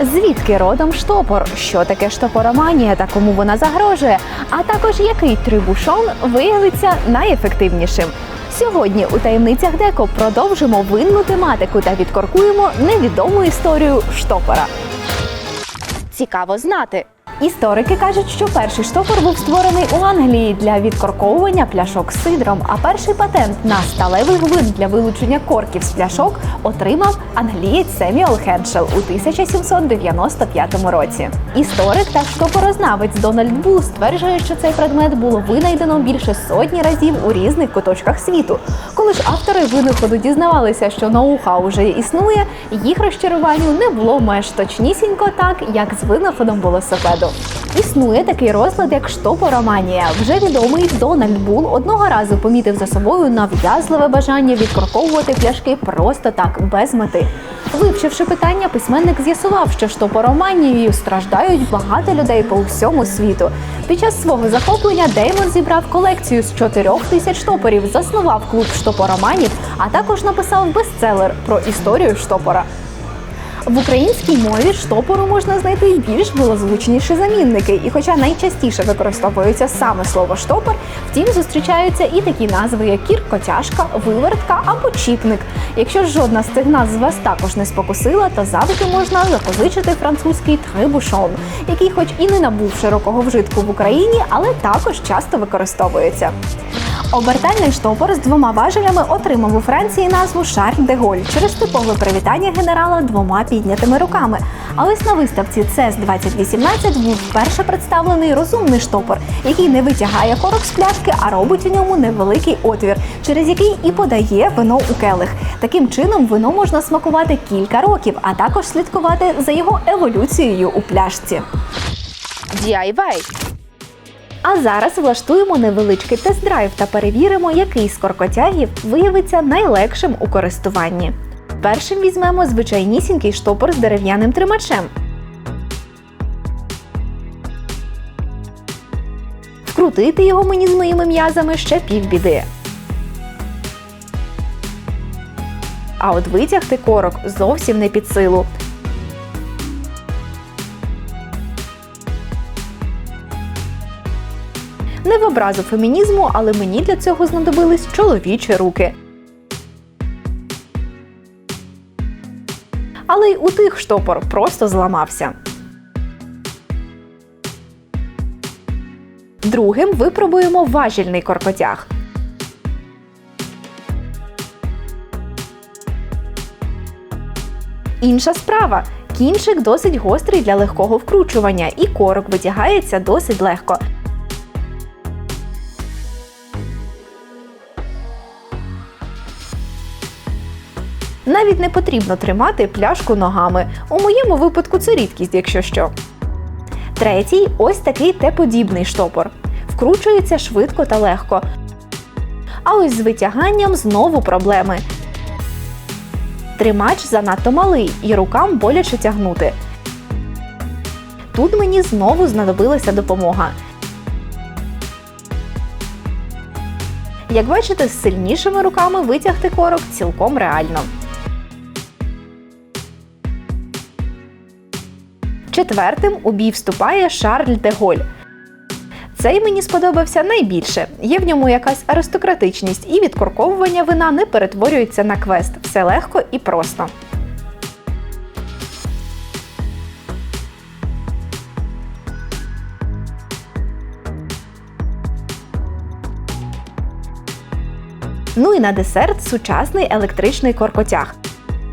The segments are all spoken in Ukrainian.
Звідки родом штопор? Що таке штопороманія та кому вона загрожує? А також який трибушон виявиться найефективнішим? Сьогодні у таємницях Деко продовжимо винну тематику та відкоркуємо невідому історію штопора. Цікаво знати. Історики кажуть, що перший штопор був створений у Англії для відкорковування пляшок з сидром, а перший патент на сталевий гвинт для вилучення корків з пляшок отримав англієць Семюел Хеншел у 1795 році. Історик та штопорознавець Дональд Бул стверджує, що цей предмет було винайдено більше сотні разів у різних куточках світу. Коли ж автори винаходу дізнавалися, що ноу-хау вже існує, їх розчаруванню не було меж точнісінько так, як з винаходом велосипеду. Існує такий розлад, як штопороманія. Вже відомий Дональд Бул одного разу помітив за собою нав'язливе бажання відкорковувати пляшки просто так, без мети. Вивчивши питання, письменник з'ясував, що штопороманією страждають багато людей по всьому світу. Під час свого захоплення Деймон зібрав колекцію з чотирьох тисяч штопорів, заснував клуб штопороманів, а також написав бестселер про історію штопора. В українській мові штопору можна знайти й більш милозвучніші замінники, і хоча найчастіше використовується саме слово штопор, втім зустрічаються і такі назви, як кіркотяжка, вивертка або чіпник. Якщо жодна з цих назв вас також не спокусила, то завжди можна запозичити французький трибушон, який, хоч і не набув широкого вжитку в Україні, але також часто використовується. Обертальний штопор з двома важелями отримав у Франції назву Шарль де Голь через типове привітання генерала двома піднятими руками. А ось на виставці CES 2018 був вперше представлений розумний штопор, який не витягає корок з пляшки, а робить у ньому невеликий отвір, через який і подає вино у келих. Таким чином вино можна смакувати кілька років, а також слідкувати за його еволюцією у пляшці. DIY а зараз влаштуємо невеличкий тест-драйв та перевіримо, який з коркотягів виявиться найлегшим у користуванні. Першим візьмемо звичайнісінький штопор з дерев'яним тримачем. Вкрутити його мені з моїми м'язами ще півбіди. А от витягти корок зовсім не під силу. Не в образу фемінізму, але мені для цього знадобились чоловічі руки. Але й у тих штопор просто зламався. Другим випробуємо важільний коркотяг. Інша справа. Кінчик досить гострий для легкого вкручування, і корок витягається досить легко. Навіть не потрібно тримати пляшку ногами. У моєму випадку це рідкість, якщо що. Третій ось такий Т-подібний штопор. Вкручується швидко та легко. А ось з витяганням знову проблеми. Тримач занадто малий і рукам боляче тягнути. Тут мені знову знадобилася допомога. Як бачите, з сильнішими руками витягти корок цілком реально. Четвертим у бій вступає Шарль де Голь. Цей мені сподобався найбільше. Є в ньому якась аристократичність, і відкорковування вина не перетворюється на квест. Все легко і просто. Ну і на десерт сучасний електричний коркотяг.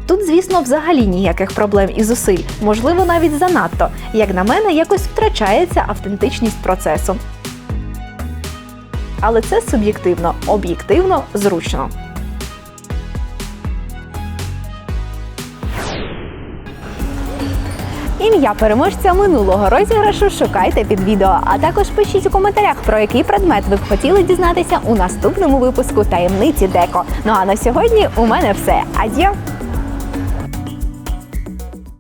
Тут, звісно, взагалі ніяких проблем і зусиль, можливо, навіть занадто. Як на мене, якось втрачається автентичність процесу. Але це суб'єктивно, об'єктивно зручно. Ім'я переможця минулого розіграшу шукайте під відео, а також пишіть у коментарях, про який предмет ви б хотіли дізнатися у наступному випуску таємниці Деко. Ну а на сьогодні у мене все. Адьо!